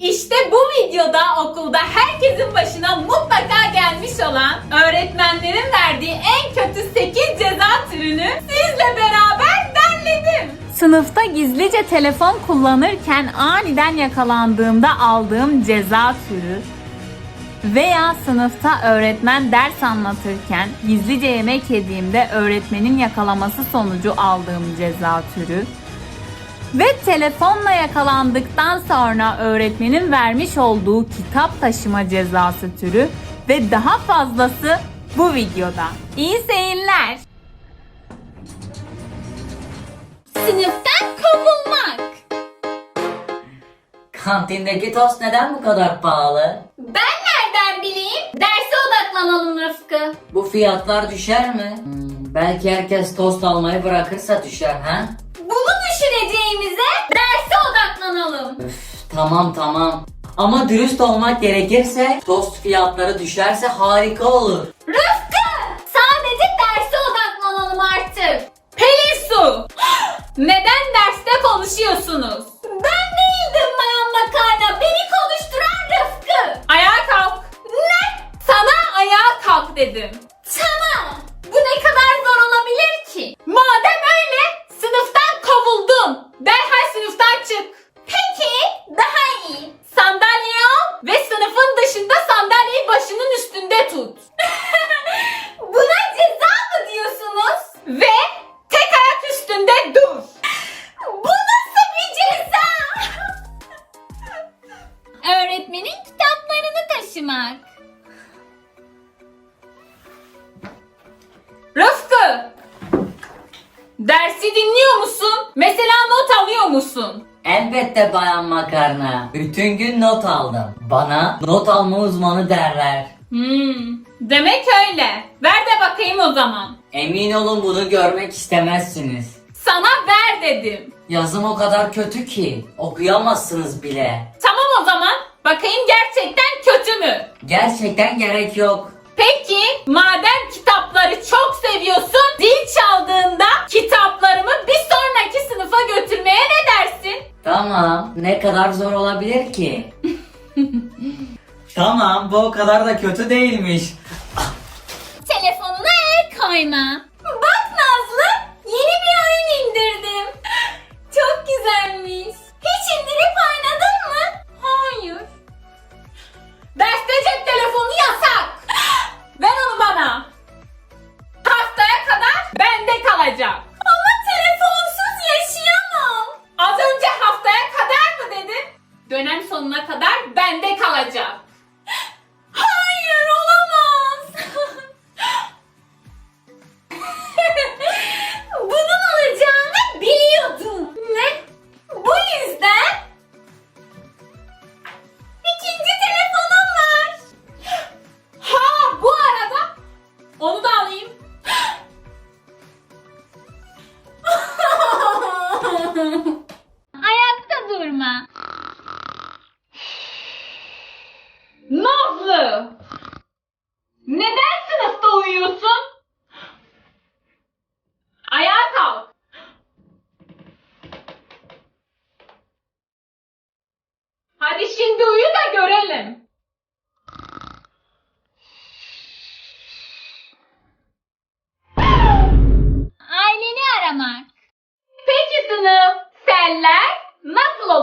İşte bu videoda okulda herkesin başına mutlaka gelmiş olan öğretmenlerin verdiği en kötü 8 ceza türünü sizle beraber derledim. Sınıfta gizlice telefon kullanırken aniden yakalandığımda aldığım ceza türü veya sınıfta öğretmen ders anlatırken gizlice yemek yediğimde öğretmenin yakalaması sonucu aldığım ceza türü ve telefonla yakalandıktan sonra öğretmenin vermiş olduğu kitap taşıma cezası türü ve daha fazlası bu videoda. İyi seyirler. Sınıftan kovulmak. Kantindeki tost neden bu kadar pahalı? Ben nereden bileyim? Derse odaklanalım Rıfkı. Bu fiyatlar düşer mi? Hmm, belki herkes tost almayı bırakırsa düşer ha? Bunu düşüneceğimize derse odaklanalım. Üf, tamam tamam. Ama dürüst olmak gerekirse tost fiyatları düşerse harika olur. Rıfkı! Sadece derse odaklanalım artık. Pelin Su! Neden derste konuşuyorsunuz? Ben değildim Bayan Makarna. Beni konuşturan Rıfkı. Ayağa kalk. Ne? Sana ayağa kalk dedim. Öğretmenin kitaplarını taşımak. Rıfkı! Dersi dinliyor musun? Mesela not alıyor musun? Elbette bayan makarna. Bütün gün not aldım. Bana not alma uzmanı derler. Hmm, demek öyle. Ver de bakayım o zaman. Emin olun bunu görmek istemezsiniz. Sana ver dedim. Yazım o kadar kötü ki okuyamazsınız bile. Tamam o zaman. Bakayım gerçekten kötü mü? Gerçekten gerek yok. Peki madem kitapları çok seviyorsun zil çaldığında kitaplarımı bir sonraki sınıfa götürmeye ne dersin? Tamam. Ne kadar zor olabilir ki? tamam bu o kadar da kötü değilmiş. Telefonuna el koyma.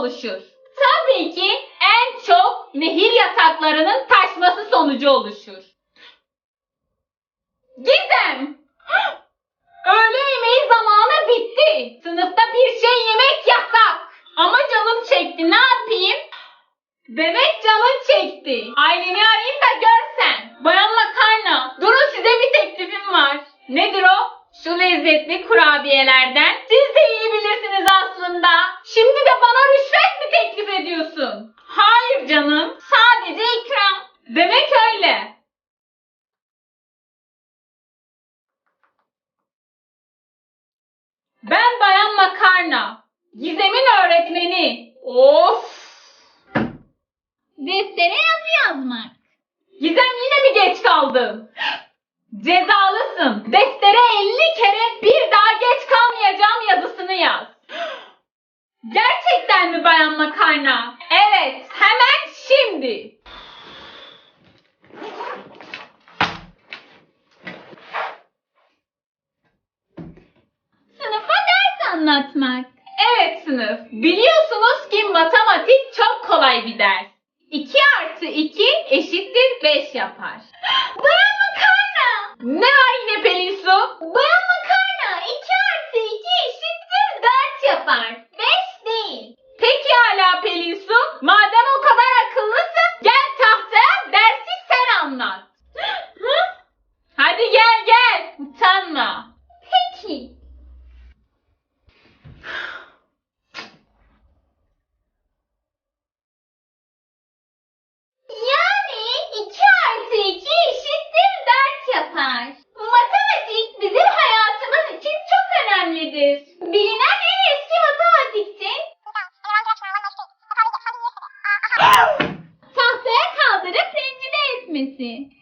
Oluşur? Tabii ki en çok nehir yataklarının taşması sonucu oluşur. Gizem! Öğle yemeği zamanı bitti. Sınıfta bir şey yemek yasak. Ama canım çekti ne yapayım? Demek canın çekti. Aileni arayayım da görsen. Bayan makarna. Durun size bir teklifim var. Nedir o? Şu lezzetli kurabiyelerden. Siz de iyi bilirsiniz aslında. Şimdi de bana rüşvet mi teklif ediyorsun? Hayır canım. Sadece ikram. Demek öyle. Ben Bayan Makarna. Gizem'in öğretmeni. Of! Deftere yazı yazmak. Gizem yine kaldın? Cezalısın. Deftere 50 kere bir daha geç kalmayacağım yazısını yaz. Gerçekten mi Bayan Makarna? Evet, hemen Şimdi. Sınıfa ders anlatmak. Evet sınıf. Biliyorsunuz ki matematik çok kolay bir ders. 2 artı 2 eşittir 5 yapar. Bayan makarna. Ne var yine Pelin Su? Bayan makarna 2 artı 2 eşittir 4 yapar. 5 değil. Peki hala Pelin Su. Madem o kadar akıllısın gel tahtaya dersi sen anlat. Hadi gel gel. Utanma.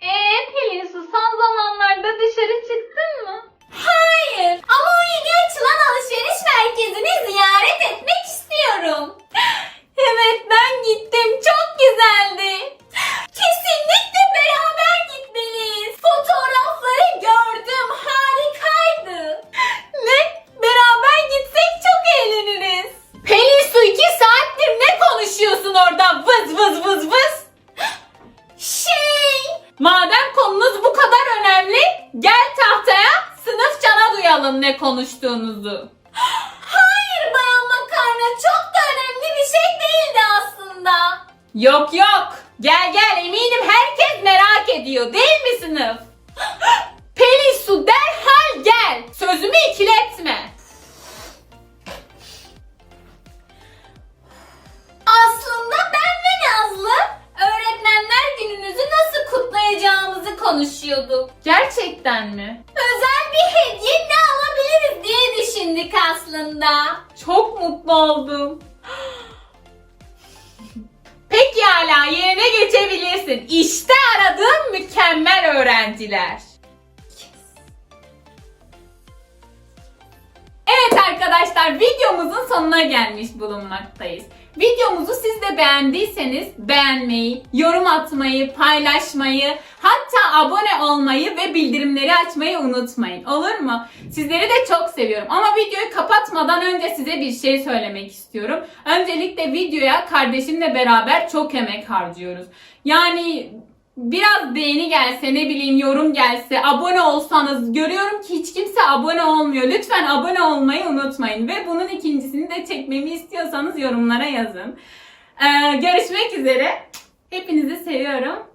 É, entre eles gel tahtaya sınıf cana duyalım ne konuştuğunuzu. Hayır bayan makarna çok da önemli bir şey değildi aslında. Yok yok gel gel eminim herkes merak ediyor değil mi sınıf? Pelin Su derhal gel sözümü ikiletme. Konuşuyorduk. Gerçekten mi? Özel bir hediye ne alabiliriz diye düşündük aslında. Çok mutlu oldum. Peki hala yerine geçebilirsin. İşte aradığım mükemmel öğrenciler. Evet arkadaşlar videomuzun sonuna gelmiş bulunmaktayız. Videomuzu siz de beğendiyseniz beğenmeyi, yorum atmayı, paylaşmayı, hatta abone olmayı ve bildirimleri açmayı unutmayın. Olur mu? Sizleri de çok seviyorum. Ama videoyu kapatmadan önce size bir şey söylemek istiyorum. Öncelikle videoya kardeşimle beraber çok emek harcıyoruz. Yani biraz beğeni gelse ne bileyim yorum gelse abone olsanız görüyorum ki hiç kimse abone olmuyor. Lütfen abone olmayı unutmayın ve bunun ikincisini de çekmemi istiyorsanız yorumlara yazın. Ee, görüşmek üzere. Hepinizi seviyorum.